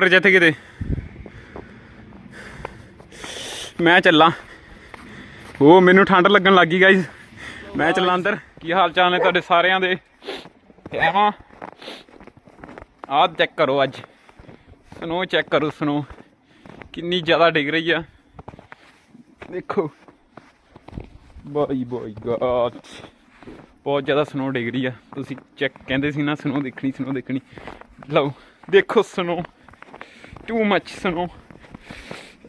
Helicopter ਜਿੱਥੇ ਕਿਤੇ। ਮੈਂ ਚੱਲਾਂ। ਉਹ ਮੈਨੂੰ ਠੰਡ ਲੱਗਣ ਲੱਗੀ ਗਾਇਸ ਮੈਂ ਚੱਲਾਂ ਅੰਦਰ। ਕੀ ਹਾਲ ਚਾਲ ਨੇ ਤੁਹਾਡੇ ਸਾਰਿਆਂ ਦੇ? ਐਵਾਂ। ਆਹ ਚੈੱਕ ਕਰੋ ਅੱਜ। ਸਨੋ ਚੈੱਕ ਕਰੋ ਸਨੋ ਕਿੰਨੀ ਜ਼ਿਆਦਾ ਡਿੱਗ ਰਹੀ ਆ। ਦੇਖੋ। ਬਾਈ ਬਾਈ, ਗਾਡ। ਬਹੁਤ ਜ਼ਿਆਦਾ ਸਨੋ ਡਿੱਗ ਰਹੀ ਆ। ਤੁਸੀਂ ਚੈੱਕ ਕਹਿੰਦੇ ਸੀ ਨਾ ਸਨੋ ਦੇਖਣੀ ਸਨੋ ਦੇਖਣੀ। ਲਓ, ਦੇਖੋ ਸਨੋ ਟੂ ਮੱਚ ਸਨੋ।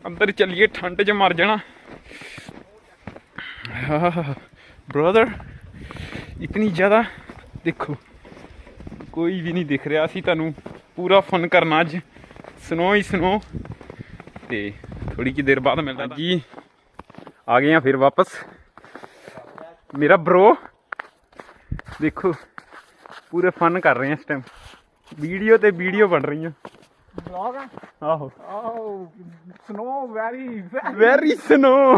ਅੰਦਰ ਚੱਲੀਏ, ਠੰਡ 'ਚ ਮਰ ਜਾਣਾ। ਬ੍ਰਦਰ ਇਤਨੀ ਜ਼ਿਆਦਾ ਦੇਖੋ, ਕੋਈ ਵੀ ਨਹੀਂ ਦਿਖ ਰਿਹਾ। ਸੀ ਤੁਹਾਨੂੰ ਪੂਰਾ ਫਨ ਕਰਨਾ ਅੱਜ। ਸਨੋ ਹੀ ਸਨੋ। ਤੇ ਥੋੜੀ ਜਿਹੀ ਦੇਰ ਬਾਅਦ ਮਿਲਦਾ। ਜੀ ਆ ਗਏ ਆ ਫਿਰ ਵਾਪਸ। ਮੇਰਾ ਬ్రో ਦੇਖੋ, ਪੂਰੇ ਫਨ ਕਰ ਰਹੇ ਆ ਇਸ ਟਾਈਮ ਵੀਡੀਓ ਤੇ ਵੀਡੀਓ ਬਣ ਰਹੀ ਵਲੌਗ ਆ ਆਹੋ ਆਓ ਸਨੋ ਵੈਰੀ ਵੈਰੀ ਸਨੋ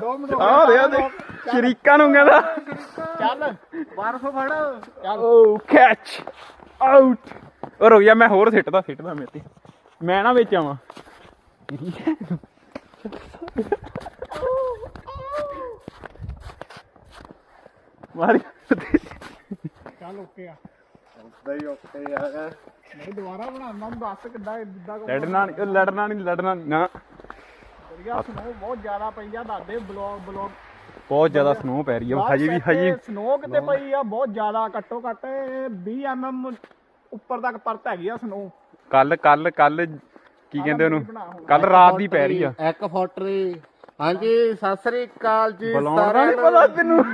ਦੋ ਮਿੰਟ ਆ ਦੇ ਸ਼ਰੀਕਾਂ ਨੂੰ ਕਹਿੰਦਾ ਚੱਲ ਬਰਫ ਫੜ ਚੱਲ ਓ ਕੈਚ ਆਊਟ ਉਹ ਰੁਕ ਜਾ ਮੈਂ ਹੋਰ ਸਿੱਟਦਾ ਸਿੱਟਦਾ ਮੇਰੇ ਤੇ ਮੈਂ ਨਾ ਵਿੱਚ ਆਵਾਂ ਮਾਰੀ ਚੱਲ ਓਕੇ ਆ ਬਈ ਓਕੇ ਯਾਰ। ਨਹੀਂ ਦੁਬਾਰਾ ਬਣਾਉਣਾ ਨੂੰ ਦੱਸ ਕਿੱਦਾਂ ਕਿੱਦਾਂ ਕੋ ਲੜਨਾ ਨਹੀਂ ਲੜਨਾ ਨਹੀਂ ਲੜਨਾ ਨੀ, ਨਾ। ਵਧੀਆ ਸਨੋ ਬਹੁਤ ਜ਼ਿਆਦਾ ਪਈ ਆ ਦੱਸਦੇ ਬਲੌਗ ਬਲੌਗ। ਬਹੁਤ ਜ਼ਿਆਦਾ ਸਨੋ ਪੈ ਰਹੀ ਹੈ ਹਜੇ ਵੀ ਹਜੇ ਸਨੋ ਕਿਤੇ ਪਈ ਆ ਬਹੁਤ ਜ਼ਿਆਦਾ ਘੱਟੋ ਘੱਟ 20 ਐਮਐਮ ਉੱਪਰ ਤੱਕ ਪਰਤ ਹੈਗੀ ਆ ਸਨੋ ਕੱਲ ਕੱਲ ਕੱਲ ਕੀ ਕਹਿੰਦੇ ਉਹਨੂੰ? ਕੱਲ ਰਾਤ ਦੀ ਪੈ ਰਹੀ ਆ। ਇੱਕ ਫੋਟਰੀ। ਹਾਂਜੀ ਸਤਿ ਸ੍ਰੀ ਅਕਾਲ ਜੀ ਬੁਲਾਉਣ ਦਾ ਨਹੀਂ ਪਤਾ ਤੈਨੂੰ।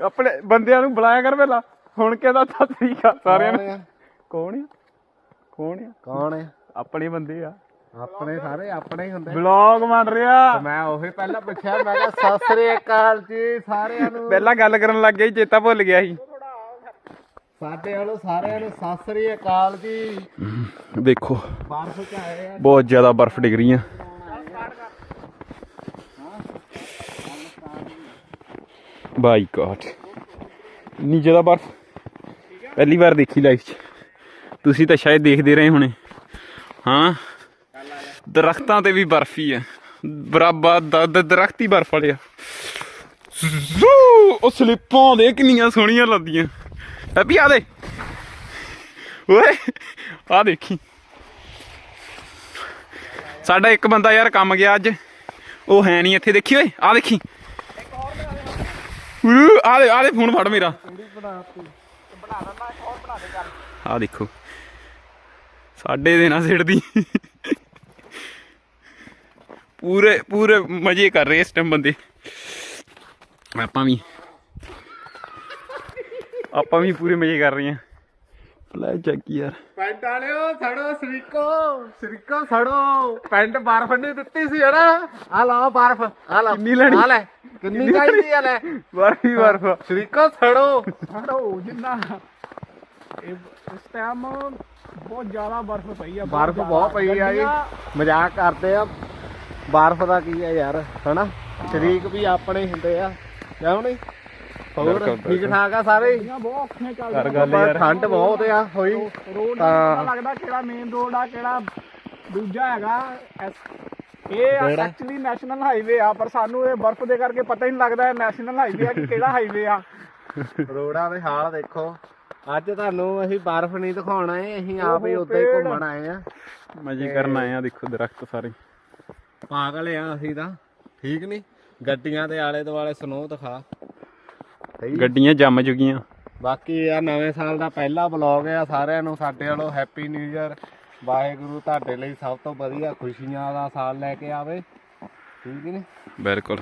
ਆਪਣੇ ਬੰਦਿਆਂ ਨੂੰ ਬੁਲਾਇਆ ਕਰ ਪਹਿਲਾਂ। ਹੁਣ ਕਹਿੰਦਾ ਸਤਿ ਸ੍ਰੀ ਅਕਾਲ ਸਾਰਿਆਂ ਨੂੰ। ਕੌਣ ਆ? ਕੌਣ ਆ? ਕੌਣ ਹੈ ਆਪਣੇ ਬੰਦੇ ਆ। ਆਪਣੇ ਸਾਰੇ ਆਪਣੇ ਹੀ ਹੁੰਦੇ। ਵਲੌਗ ਬਣ ਰਿਹਾ। ਮੈਂ ਉਹੀ ਪਹਿਲਾਂ ਪੁੱਛਿਆ ਮੈਂ ਕਿਹਾ ਸਤਿ ਸ੍ਰੀ ਅਕਾਲ ਜੀ ਸਾਰਿਆਂ ਨੂੰ। ਪਹਿਲਾਂ ਗੱਲ ਕਰਨ ਲੱਗ ਗਿਆ ਚੇਤਾ ਭੁੱਲ ਗਿਆ ਸੀ। ਸਾਡੇ ਵੱਲੋਂ ਸਾਰਿਆਂ ਨੂੰ ਸਤਿ ਸ੍ਰੀ ਅਕਾਲ ਜੀ। ਦੇਖੋ ਬਰਫ਼ ਚ ਆਏ ਆ। ਬਹੁਤ ਜ਼ਿਆਦਾ ਬਰਫ਼ ਡਿੱਗ ਰਹੀ ਆ। ਬਾਈ ਗॉड ਇੰਨੀ ਜ਼ਿਆਦਾ ਬਰਫ਼। ਪਹਿਲੀ ਵਾਰ ਦੇਖੀ ਲਾਈਫ 'ਚ। ਤੁਸੀਂ ਤਾਂ ਸ਼ਾਇਦ ਦੇਖਦੇ ਰਹੇ ਹੋਣੇ। ਹਾਂ। ਦਰਖਤਾਂ ਤੇ ਵੀ ਬਰਫ਼ ਹੀ ਆ। ਬਰਾਬਰ ਦ- ਦਰਖਤ ਹੀ ਬਰਫ਼ ਵਾਲੇ ਆ। ਉਹ ਸਲਿੱਪਾਂ ਦੇ ਕਿੰਨੀਆਂ ਸੋਹਣੀਆਂ ਲੱਗਦੀਆਂ। ਹੈਪੀ ਆ ਦੇ। ਓਏ ਆ ਦੇਖੀ। ਸਾਡਾ ਇੱਕ ਬੰਦਾ ਯਾਰ ਕੰਮ ਗਿਆ ਅੱਜ। ਉਹ ਹੈ ਨਹੀਂ ਇੱਥੇ। ਦੇਖੀ ਓਏ ਆ ਦੇਖੀ। ਊ, ਆ ਦੇ ਆ ਦੇ ਫੋਨ ਫੜ ਮੇਰਾ। ਆ ਦੇਖੋ। ਸਾਡੇ ਦੇ ਨਾ ਸਿੜਦੀ ਪੂਰੇ ਪੂਰੇ ਮਜ਼ੇ ਕਰ ਰਹੇ ਇਸ ਟਾਈਮ ਬੰਦੇ। ਆਪਾਂ ਵੀ। ਆਪਾਂ ਵੀ ਪੂਰੇ ਮਜ਼ੇ ਕਰ ਰਹੇ ਹਾਂ ਲੈ ਚੱਕ ਯਾਰ। ਪੈਂਟ ਵਾਲਿਓ ਸੜੋ ਸਰੀਕੋ ਸਰੀਕੋ ਸੜੋ ਪੈਂਟ ਬਰਫ਼ ਨਹੀਂ ਦਿੱਤੀ ਸੀ ਹਨਾ? ਆ ਲਾ ਬਰਫ਼ ਆ ਲਾ ਕਿੰਨੀ ਲੈਣੀ? ਆ ਲੈ ਕਿੰਨੀ ਚਾਹੀਦੀ ਆ ਲੈ? ਬਰਫ ਹੀ ਬਰਫ। ਸਰੀਕੋ ਸੜੋ ਹੜੋ ਜਿੰਨਾ। ਇਹ ਇਸ ਟਾਈਮ ਬਹੁਤ ਜ਼ਿਆਦਾ ਬਰਫ਼ ਪਈ ਆ ਬਰਫ਼ ਬਹੁਤ ਪਈ ਆ ਜੀ। ਮਜ਼ਾਕ ਕਰਦੇ ਆ। ਬਰਫ਼ ਦਾ ਕੀ ਆ ਯਾਰ ਹਨਾ? ਸ਼ਰੀਕ ਵੀ ਆਪਣੇ ਹੁੰਦੇ ਆ ਕਿਉਂ ਨਹੀਂ? ਹੋਰ ਠੀਕ ਠਾਕ ਆ ਸਾਰੇ? ਬਹੁਤ ਔਖੀਆਂ ਕਰ ਚੱਲਦੀਆਂ ਗੱਲ ਪਰ ਯਾਰ। ਠੰਡ ਬਹੁਤ ਆ ਹੋਈ। ਰੋਡ ਤਾਂ- ਲੱਗਦਾ ਕਿਹੜਾ ਮੇਨ ਰੋਡ ਆ ਕਿਹੜਾ ਦੂਜਾ ਹੈਗਾ। ਇਹ? ਐਕਚੁਅਲੀ ਨੈਸ਼ਨਲ ਹਾਈਵੇ ਆ ਪਰ ਸਾਨੂੰ ਇਹ ਬਰਫ਼ ਦੇ ਕਰਕੇ ਪਤਾ ਹੀ ਨਹੀਂ ਲੱਗਦਾ ਇਹ ਨੈਸ਼ਨਲ ਹਾਈਵੇ ਆ ਕਿ ਕਿਹੜਾ ਹਾਈਵੇ ਆ। ਰੋਡਾਂ ਦੇ ਹਾਲ ਦੇਖੋ। ਅੱਜ ਤੁਹਾਨੂੰ ਅਸੀਂ ਬਰਫ਼ ਨਹੀਂ ਦਿਖਾਉਣਾ ਏ ਅਸੀਂ ਆਪ ਹੀ ਉੱਤੇ। ਘੁੰਮਣ ਆਏ ਆ। ਮਜ਼ੇ ਕਰਨ ਆਏ ਆ ਦੇਖੋ ਦਰਖਤ ਸਾਰੇ। ਪਾਗਲ ਆ ਅਸੀਂ ਤਾਂ। ਠੀਕ ਨਹੀਂ ਗੱਡੀਆਂ ਦੇ ਆਲੇ ਦੁਆਲੇ ਸਨੋ ਦਿਖਾ। ਸਹੀ ਗੱਡੀਆਂ ਜੰਮ ਚੁੱਕੀਆਂ ਬਾਕੀ ਆ ਨਵੇਂ ਸਾਲ ਦਾ ਪਹਿਲਾ ਵਲੌਗ ਆ ਸਾਰਿਆਂ ਨੂੰ ਸਾਡੇ ਵੱਲੋਂ ਹੈਪੀ ਨਿਊ ਇਅਰ ਵਾਹਿਗੁਰੂ ਤੁਹਾਡੇ ਲਈ ਸਭ ਤੋਂ ਵਧੀਆ ਖੁਸ਼ੀਆਂ ਦਾ ਸਾਲ ਲੈ ਕੇ ਆਵੇ। ਠੀਕ ਨਹੀਂ? ਬਿਲਕੁਲ।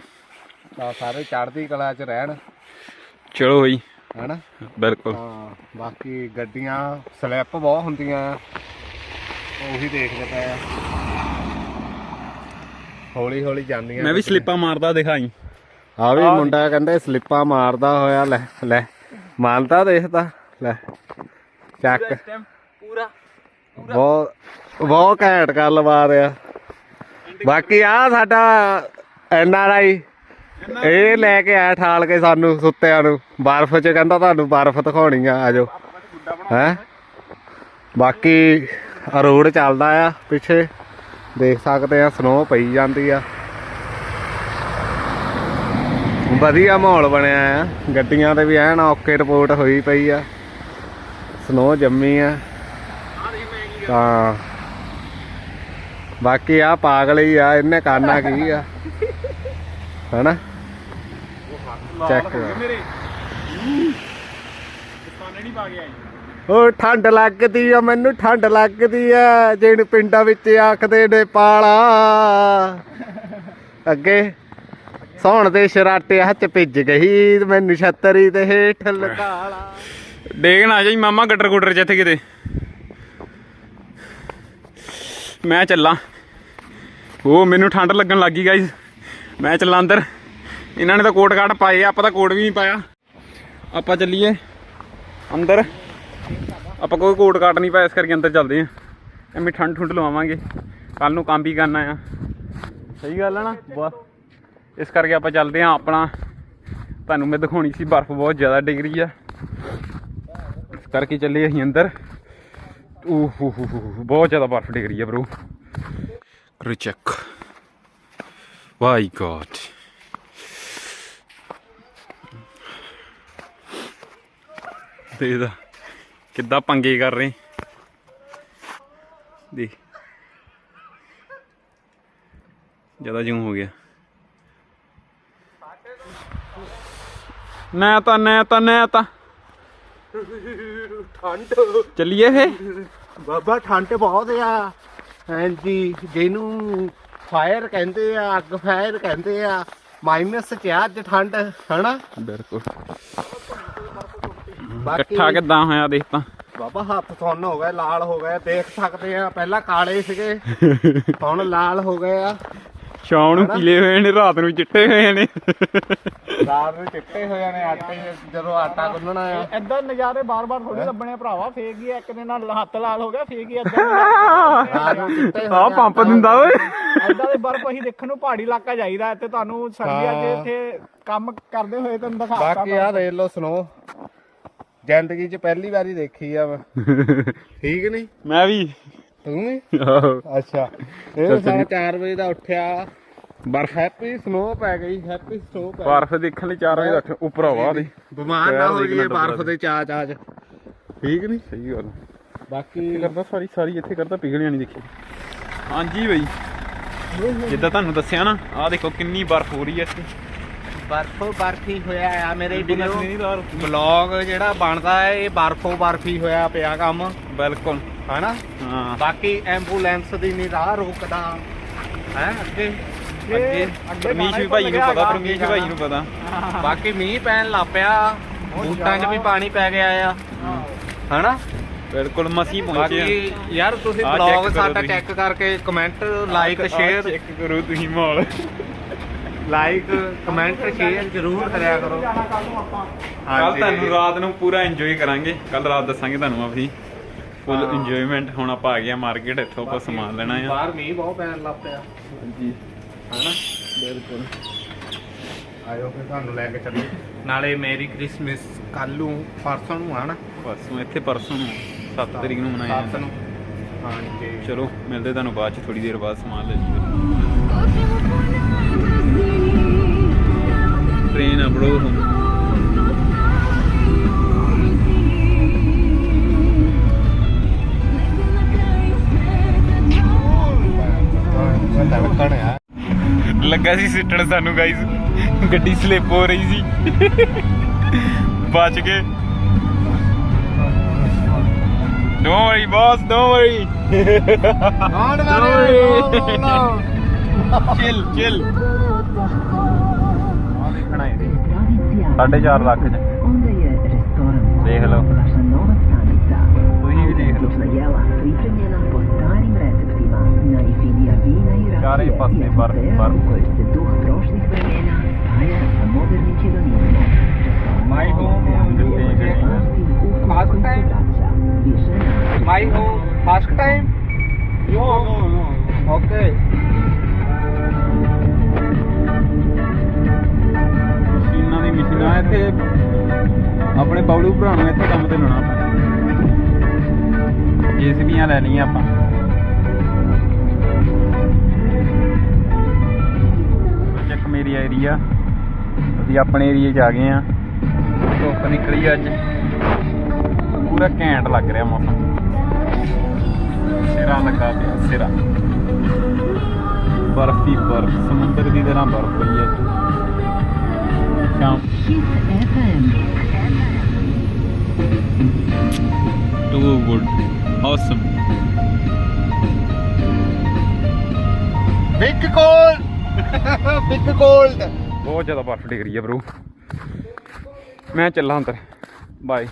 ਤਾਂ ਸਾਰੇ ਚੜ੍ਹਦੀ ਕਲਾ 'ਚ ਰਹਿਣ। ਚਲੋ ਬਈ। ਹੈਨਾ? ਬਿਲਕੁਲ। ਹਾਂ ਬਾਕੀ ਗੱਡੀਆਂ ਸਲਿੱਪ ਬਹੁਤ ਹੁੰਦੀਆਂ। ਆ ਉਹੀ ਦੇਖਦੇ ਪਏ ਆ। ਹੌਲੀ ਹੌਲੀ ਜਾਂਦੀਆਂ ਮੈਂ ਵੀ ਸਲਿੱਪਾਂ ਮਾਰਦਾ ਦਿਖਾਈ। ਆ ਵੀ ਮੁੰਡਾ ਕਹਿੰਦੇ ਸਲਿੱਪਾਂ ਮਾਰਦਾ ਹੋਇਆ ਲੈ ਲੈ। ਮਾਨਤਾ ਦੇਖਦਾ ਲੈ। ਚੱਕ। ਪੂਰਾ ਬਹੁਤ ਬਹੁਤ ਘੈਂਟ ਗੱਲਬਾਤ ਆ। ਬਾਕੀ ਆ ਸਾਡਾ ਐਨ ਆਰ ਆਈ। ਇਹ ਲੈ ਕੇ ਆਇਆ ਠਾਲ ਕੇ ਸਾਨੂੰ ਸੁੱਤਿਆਂ ਨੂੰ। ਬਰਫ਼ 'ਚ ਕਹਿੰਦਾ ਤੁਹਾਨੂੰ ਬਰਫ਼ ਦਿਖਾਉਣੀ ਆ ਆਜੋ ਹੈ? ਬਾਕੀ ਰੋਡ ਚੱਲਦਾ ਆ ਪਿੱਛੇ। ਦੇਖ ਸਕਦੇ ਆ ਸਨੋ ਪਈ ਜਾਂਦੀ ਆ। ਵਧੀਆ ਮਾਹੌਲ ਬਣਿਆ ਆ। ਗੱਡੀਆਂ ਤੇ ਵੀ ਐਨ ਓਕੇ ਰਿਪੋਰਟ ਹੋਈ ਪਈ ਆ। ਸਨੋ ਜੰਮੀ ਆ। ਤਾਂ ਬਾਕੀ ਆ ਪਾਗਲ ਹੀ ਆ, ਇਹਨੇ ਕਰਨਾ ਕੀ ਆ? ਹੈਨਾ? ਚੈੱਕ ਮੇਰੇ ਠੰਡ ਲੱਗਦੀ ਆ, ਮੈਨੂੰ ਠੰਡ ਲੱਗਦੀ ਆ, ਜਿਹਨੂੰ ਪਿੰਡਾਂ ਵਿੱਚ ਆਖਦੇ ਨੇ ਪਾਲਾ। ਅੱਗੇ? ਸੌਣ ਤੇ ਸ਼ਰਾਟੇ ਹੱਥ ਭਿੱਜ ਗਈ ਮੈਨੂੰ ਛਤਰੀ ਤੇ ਹੇਠ ਲਗਾਲਾ ਡੇਗ ਨਾ ਜਾਈ, ਮਾਮਾ ਗੱਟਰ ਗੁੱਟਰ ਚ ਕਿਤੇ। ਮੈਂ ਚੱਲਾਂ। ਉਹ ਮੈਨੂੰ ਠੰਡ ਲੱਗਣ ਲੱਗੀ ਗਾਈਸ ਮੈਂ ਚੱਲਾਂ ਅੰਦਰ। ਇਹਨਾਂ ਨੇ ਤਾਂ ਕੋਟ ਕਾਟ ਪਾਏ ਆਪਾਂ ਤਾਂ ਕੋਟ ਵੀ ਨਹੀਂ ਪਾਇਆ। ਆਪਾਂ ਚੱਲੀਏ ਅੰਦਰ। ਆਪਾਂ ਕੋਈ ਕੋਟ ਕਾਟ ਨਹੀਂ ਪਾਇਆ, ਇਸ ਕਰਕੇ ਅੰਦਰ ਚੱਲਦੇ ਆ ਐਵੇਂ ਠੰਡ ਠੁੰਡ ਲਵਾਵਾਂਗੇ। ਕੱਲ ਨੂੰ ਕੰਮ ਵੀ ਕਰਨਾ ਆ। ਸਹੀ ਗੱਲ ਹੈ ਨਾ? ਬਸ। ਇਸ ਕਰਕੇ ਆਪਾਂ ਚੱਲਦੇ ਆ ਆਪਣਾ। ਤੁਹਾਨੂੰ ਮੈਂ ਦਿਖਾਉਣੀ ਸੀ ਬਰਫ਼ ਬਹੁਤ ਜ਼ਿਆਦਾ ਡਿੱਗ ਰਹੀ ਆ। ਇਸ ਕਰਕੇ ਚੱਲੇ ਅਸੀਂ ਅੰਦਰ। ਓਹ ਹੋ ਹੋ ਬਹੁਤ ਜ਼ਿਆਦਾ ਬਰਫ਼ ਡਿੱਗ ਰਹੀ ਹੈ ਬ్రో ਕਰੋ ਚੈੱਕ ਵਾਈ ਗॉड ਦੇਖਦਾ ਕਿੱਦਾਂ ਪੰਗੇ ਕਰ ਰਹੇ। ਦੇਖ। ਜ਼ਿਆਦਾ ਜੂਮ ਹੋ ਗਿਆ। ਨਾ ਤਾਂ ਨਾ ਤਾਂ ਨਾ ਤਾਂ ਠੰਡ। ਚੱਲੀਏ ਫੇ। ਬਾਬਾ ਠੰਡ ਬਹੁਤ ਆ। ਹਾਂਜੀ ਜਿਹਨੂੰ ਫਾਇਰ ਕਹਿੰਦੇ ਆ ਅੱਗ ਫਾਇਰ ਕਹਿੰਦੇ ਆ ਮਾਈਨਸ ਚ ਆ ਅੱਜ ਠੰਡ ਹਨਾ? ਬਿਲਕੁਲ। ਇਕੱਠਾ ਕਿੱਦਾਂ ਹੋਇਆ ਦੇਖ ਤਾਂ। ਬਾਬਾ ਹੱਥ ਸੁੰਨ ਹੋ ਗਏ ਲਾਲ ਹੋ ਗਏ। ਦੇਖ ਸਕਦੇ ਆ ਪਹਿਲਾਂ ਕਾਲੇ ਸੀਗੇ ਹੁਣ ਲਾਲ ਹੋ ਗਏ ਆ। ਸ਼ਾਮ ਨੂੰ ਪੀਲੇ ਹੋਏ ਨੇ ਰਾਤ ਨੂੰ ਚਿੱਟੇ ਹੋਏ ਨੇ। ਰਾਤ ਨੂੰ ਚਿੱਟੇ ਹੋ ਜਾਣੇ ਆਟੇ ਜਦੋਂ ਆਟਾ ਗੁੰਨਣਾ ਆ ਐਦਾਂ ਨਜ਼ਾਰੇ ਬਾਰ-ਬਾਰ ਥੋੜੀ ਲੱਭਣੇ ਭਰਾਵਾ ਫੇਕ ਹੀ ਇੱਕ ਦੇ ਨਾਲ ਹੱਥ ਲਾਲ ਹੋ ਗਿਆ ਫੇਕ ਹੀ ਐਦਾਂ ਨੂੰ ਆ ਪੰਪ ਦਿੰਦਾ ਓਏ। ਐਦਾਂ ਦੇ ਬਰਫ਼ ਅਸੀਂ ਦੇਖਣ ਨੂੰ ਪਹਾੜੀ ਇਲਾਕਾ ਜਾਈਦਾ ਤੇ ਤੁਹਾਨੂੰ ਸਰਦੀਆਂ 'ਚ ਇੱਥੇ ਕੰਮ ਕਰਦੇ ਹੋਏ ਤੁਹਾਨੂੰ ਦਿਖਾਤਾ ਬਾਕੀ ਆ ਦੇਖ ਲਓ ਸੁਣੋ। ਜ਼ਿੰਦਗੀ 'ਚ ਪਹਿਲੀ ਵਾਰੀ ਦੇਖੀ ਆ ਮੈਂ। ਠੀਕ ਨਹੀਂ? ਮੈਂ ਵੀ। ਤੂੰ ਵੀ? ਆਹੋ। ਅੱਛਾ। ਇਹ ਸਾਰਾ 4 ਵਜੇ ਦਾ ਉੱਠਿਆ। ਬਰਫ ਹੈਪੀ ਸਨੋ ਪੈ ਗਈ ਹੈਪੀ ਸਨੋ ਪੈ ਬਰਫ਼ ਦੇਖਣ ਲਈ 4 ਵਜੇ ਉੱਠ ਉੱਪਰ ਆਵਾ ਦੇ। ਬਿਮਾਰ ਨਾ ਹੋ ਜਾਈਏ ਬਰਫ ਦੇ ਚਾ ਚਾ ਚ। ਠੀਕ ਨਹੀਂ? ਸਹੀ ਗੱਲ। ਬਾਕੀ ਕਰਦਾ ਸਾਰੀ ਸਾਰੀ ਇੱਥੇ ਕਰਦਾ ਪਿਘਲਿਆ ਨਹੀਂ ਦੇਖੀ ਹਾਂਜੀ ਬਈ। ਜਿੱਦਾਂ ਤੁਹਾਨੂੰ ਦੱਸਿਆ ਨਾ ਆਹ ਦੇਖੋ ਕਿੰਨੀ ਬਰਫ਼ ਹੋ ਰਹੀ ਹੈ ਇੱਥੇ। ਬਰਫ ਬਰਫੀ ਹੋਇਆ ਆ ਮੇਰੇ ਵੀਡੀਓ ਬਲੌਗ ਜਿਹੜਾ ਬਣਦਾ ਹੈ ਇਹ ਬਰਫੋ ਬਰਫੀ ਹੋਇਆ ਪਿਆ ਕੰਮ। ਬਿਲਕੁਲ। ਹਨਾ? ਹਾਂ। ਬਾਕੀ ਐਂਬੂਲੈਂਸ ਦੀ ਨਹੀਂ ਰਾਹ ਰੋਕਦਾ। ਹੈ ਅੱਗੇ? ਅੱਗੇ ਪਰਮੀਸ਼ ਵੀ ਭਾਈ ਨੂੰ ਪਤਾ ਪਰਮੀਸ਼ ਭਾਈ ਨੂੰ ਪਤਾ। ਬਾਕੀ ਮੀਂਹ ਪੈਣ ਲੱਗ ਪਿਆ। ਬੂਟਾਂ 'ਚ ਵੀ ਪਾਣੀ ਪੈ ਗਿਆ ਆ। ਹਨਾ? ਬਿਲਕੁਲ ਮਸੀਂ ਪਹੁੰਚੇ ਬਾਕੀ ਯਾਰ ਤੁਸੀਂ ਬਲੌਗ ਸਾਡਾ। ਚੈੱਕ ਕਰਕੇ ਕਮੈਂਟ ਲਾਈਕ ਸ਼ੇਅਰ ਚੈੱਕ ਕਰੋ ਤੁਸੀਂ ਮਾਹੌਲ। ਲਾਈਕ ਕਮੈਂਟ ਸ਼ੇਅਰ ਜ਼ਰੂਰ ਕਰਿਆ ਕਰੋ। ਕੱਲ ਤੁਹਾਨੂੰ ਰਾਤ ਨੂੰ ਪੂਰਾ ਇੰਜੋਏ ਕਰਾਂਗੇ। ਕੱਲ ਰਾਤ ਦੱਸਾਂਗੇ ਤੁਹਾਨੂੰ ਆਪਣੀ ਫੁੱਲ। ਇੰਜੋਇਮੈਂਟ ਹੁਣ ਆਪਾਂ ਆ ਗਏ ਆ ਮਾਰਕੀਟ ਇੱਥੋਂ ਆਪਾਂ ਸਮਾਨ ਲੈਣਾ ਆ। ਬਾਹਰ ਮੀਂਹ ਬਹੁਤ ਪੈਣ ਲੱਗ ਪਿਆ। ਹਾਂਜੀ। ਹਨਾ? ਬਿਲਕੁਲ। ਆਇਓ ਫਿਰ ਤੁਹਾਨੂੰ ਲੈ ਕੇ ਚੱਲੀ ਨਾਲੇ ਮੇਰੀ ਕ੍ਰਿਸਮਸ ਕੱਲ ਨੂੰ ਪਰਸੋਂ ਨੂੰ ਆਣਾ ਪਰਸੋਂ ਇੱਥੇ ਪਰਸੋਂ ਨੂੰ 7 ਤਰੀਕ ਨੂੰ ਮਨਾਇਆ ਜਾਂਦਾ। ਨੂੰ। ਹਾਂਜੀ। ਚਲੋ ਮਿਲਦੇ ਤੁਹਾਨੂੰ ਬਾਅਦ ਚ ਥੋੜੀ ਦੇਰ ਬਾਅਦ ਸਮਾਨ ਲੈ ਲਈਏ ਟ੍ਰੇਨ ਅਬੜੋ ਹੁਣ। ਆ ਲੱਗਾ ਸੀ ਸਿੱਟਣ ਸਾਨੂੰ ਗਾਈਸ ਗੱਡੀ ਸਲਿੱਪ ਹੋ ਰਹੀ ਸੀ। ਬਚ ਗਏ। Don't worry boss don't worry not chill chill ਆ ਦੇਖਣਾ ਇਹ 4.5 ਲੱਖ ਚ। Deਖ leo. Care-i pasnej barwy barwnej? Majhu, fast time? Majhu, fast time? No, no, no. Okay. ਮਸ਼ੀਨਾਂ ਦੀ ਮਸ਼ੀਨਾਂ ਇੱਥੇ ਆਪਣੇ ਬੌਲੂ ਭਰਾ ਨੂੰ ਇੱਥੇ ਕੰਮ ਤੇ ਲਾਉਣਾ ਆਪਾਂ ਜੀਸੀਬੀਆਂ ਲੈ ਲਈਆਂ ਆਪਾਂ ਏਰੀਆ ਅਸੀਂ ਆਪਣੇ ਏਰੀਏ 'ਚ ਆ ਗਏ ਆ ਧੁੱਪ ਨਿਕਲੀ ਅੱਜ। ਪੂਰਾ ਘੈਂਟ ਲੱਗ ਰਿਹਾ ਮੌਸਮ। ਸਿਰਾ ਲੱਗਾ ਪਿਆ ਸਿਰਾ। ਬਰਫੀ ਬਰਫ। ਸਮੁੰਦਰ ਦੀ ਤਰ੍ਹਾਂ ਬਰਫ ਪਈ ਹੈ। ਸ਼ਾਮ. Too good awesome big cold big cold ਬਹੁਤ ਜ਼ਿਆਦਾ ਬਰਫ ਡਿੱਗ ਰਹੀ ਹੈ ਬ్రో ਮੈਂ ਚੱਲਾਂ ਅੰਦਰ। ਬਾਏ